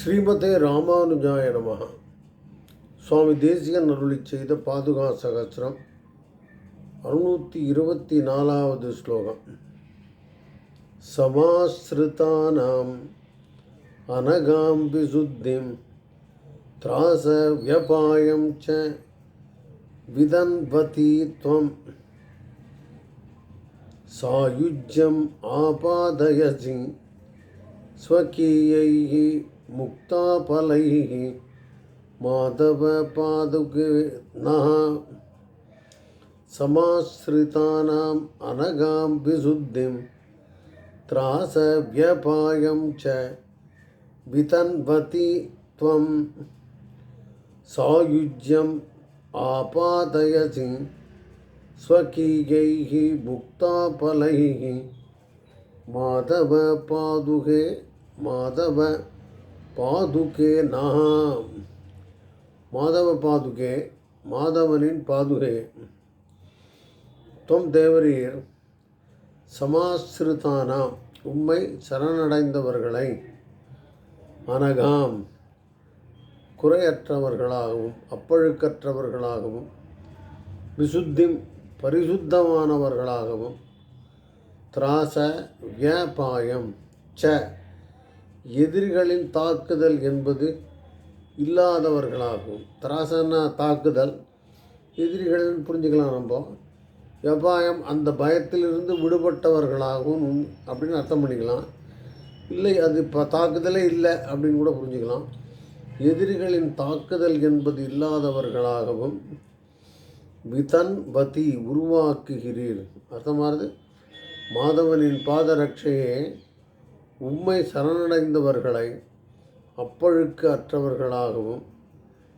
ஸ்ரீமதே ராமானுஜாய நமகா சுவாமி தேசிகன் அருளி செய்த பாதுகா சகசிரம். அறுநூற்றி இருபத்தி நாலாவது ஸ்லோகம். சமாஸ்ருதானாம் அனகாம்பி சுத்திம் திராச வியபாயம் ச விதன்வதி சாயுஜ்யம் ஆபாதயசி ஸ்வகீயை मुक्ताफलैः माधवपादुके नः समाश्रितानाम् अनगां विशुद्धिं त्रासव्यपायं च वितन्वति त्वं सायुज्यम् आपादयसि स्वकीयैः मुक्ताफलैः माधव पादुके மாதவ பாதுகே நாம். மாதவ பாதுகே மாதவனின் பாதுகே. தொம் தேவரீர் சமாசிரிதானா உம்மை சரணடைந்தவர்களை அனகாம் குறையற்றவர்களாகவும் அப்பழுக்கற்றவர்களாகவும் விசுத்தி பரிசுத்தமானவர்களாகவும் திராச வியாபாயம் ச எதிரிகளின் தாக்குதல் என்பது இல்லாதவர்களாகவும் திராசன்னா தாக்குதல். எதிரிகள்னு புரிஞ்சுக்கலாம் நம்ம. எவ்வாயம் அந்த பயத்திலிருந்து விடுபட்டவர்களாகவும் அப்படின்னு அர்த்தம் பண்ணிக்கலாம். இல்லை அது இப்போ தாக்குதலே இல்லை அப்படின்னு கூட புரிஞ்சுக்கலாம். எதிரிகளின் தாக்குதல் என்பது இல்லாதவர்களாகவும் விதன் வதி உருவாக்குகிறீர். அர்த்தமானது மாதவனின் பாதரட்சையே உம்மை சரணடைந்தவர்களை அப்பழுக்கு அற்றவர்களாகவும்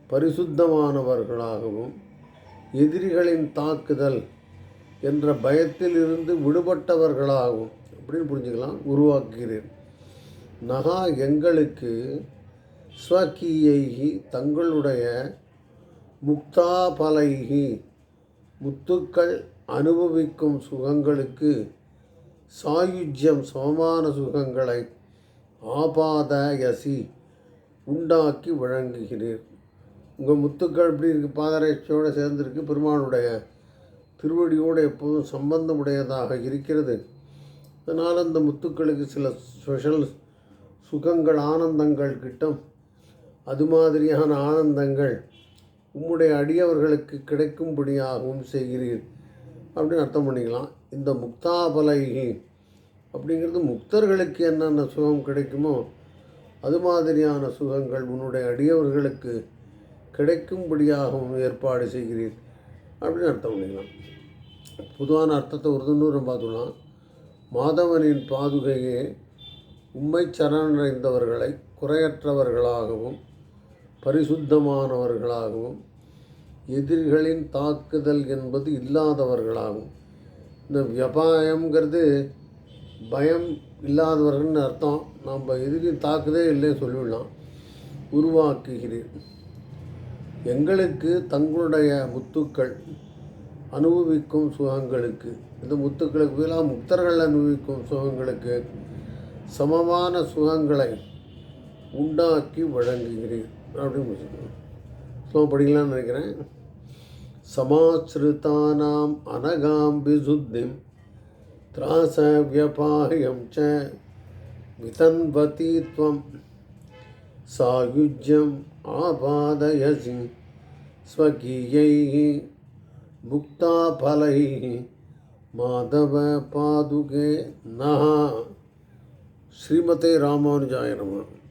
பரிசுத்தமானவர்களாகவும் எதிரிகளின் தாக்குதல் என்ற பயத்தில் இருந்து விடுபட்டவர்களாகவும் அப்படின்னு புரிஞ்சுக்கலாம் உருவாக்குகிறேன். நகா எங்களுக்கு ஸ்வகீயைகி தங்களுடைய முக்தாபலைகி முத்துக்கள் அனுபவிக்கும் சுகங்களுக்கு சாயுஜ்யம் சமமான சுகங்களை ஆபாதயசி உண்டாக்கி வழங்குகிறீர். உங்கள் முத்துக்கள் இப்படி இருக்குது பாதரட்சியோடு சேர்ந்திருக்கு பெருமானுடைய திருவடியோடு எப்போதும் சம்பந்தமுடையதாக இருக்கிறது. அதனால் அந்த முத்துக்களுக்கு சில ஸ்பெஷல் சுகங்கள் ஆனந்தங்கள் கிட்டும். அது மாதிரியான ஆனந்தங்கள் உம்முடைய அடியவர்களுக்கு கிடைக்கும்படியாகவும் செய்கிறீர். அப்படின்னு அர்த்தம் பண்ணிக்கலாம். இந்த முக்தாபலைகி அப்படிங்கிறது முக்தர்களுக்கு என்னென்ன சுகம் கிடைக்குமோ அது மாதிரியான சுகங்கள் உன்னுடைய அடியவர்களுக்கு கிடைக்கும்படியாகவும் ஏற்பாடு செய்கிறீர். அப்படின்னு அர்த்தம் பண்ணிக்கலாம். பொதுவான அர்த்தத்தை ஒரு பார்த்தோம்னா மாதவனின் பாதுகையே உண்மை சரணடைந்தவர்களை குறையற்றவர்களாகவும் பரிசுத்தமானவர்களாகவும் எதிரிகளின் தாக்குதல் என்பது இல்லாதவர்களாகும் இந்த வியபாயங்கிறது பயம் இல்லாதவர்கள்னு அர்த்தம். நம்ம எதுக்கு தாக்குதே இல்லைன்னு சொல்லிவிடலாம் உருவாக்குகிறீர் எங்களுக்கு தங்களுடைய முத்துக்கள் அனுபவிக்கும் சுகங்களுக்கு இந்த முத்துக்களுக்கு பதிலாக முக்தர்கள் அனுபவிக்கும் சுகங்களுக்கு சமமான சுகங்களை உண்டாக்கி வழங்குகிறீர் அப்படின்னு ஸோ படிக்கலாம்னு நினைக்கிறேன். समाश्रितानाम् अनगां विशुद्धिं त्रासव्यपाह्यं च वितन्वती त्वं सायुज्यम् आपादयसि स्वकीयैः मुक्ताफलैः माधव पादुके नः। श्रीमते रामानुजाय नमः।